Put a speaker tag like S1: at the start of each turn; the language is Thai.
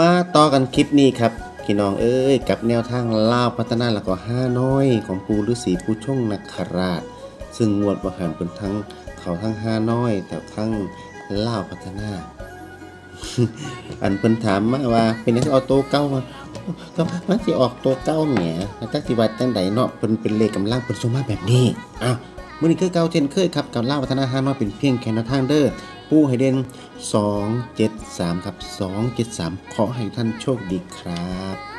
S1: มาต่อกันคลิปนี้ครับพี่น้องเอ้ยกับแนวทางล่าพัฒนาแล้วก็ห้าน้อยของปูฤาษีผู้ช่งนักขราช ซึ่งงวดว่าหันเป็นทั้งเขาทั้งห้าน้อย แต่ทั้งล่าพัฒนา อันเพิ่นถามมาว่าเป็นนักเอาโตวเก้ามาก็มันสิออกตัวเก้าแหมแล้วจักสิว่าจังใดเนาะเพิ่นเป็นเลขกำลังเพิ่นส่งมาแบบนี้อ้าวมื้อนี้คือเก่าเช่นเคยครับกับล่าวพัฒนาห้าน้อยเป็นเพียงแค่แนวทางเด้อ ผู้ให้เด่น 273 ครับ 273 ขอให้ท่านโชคดีครับ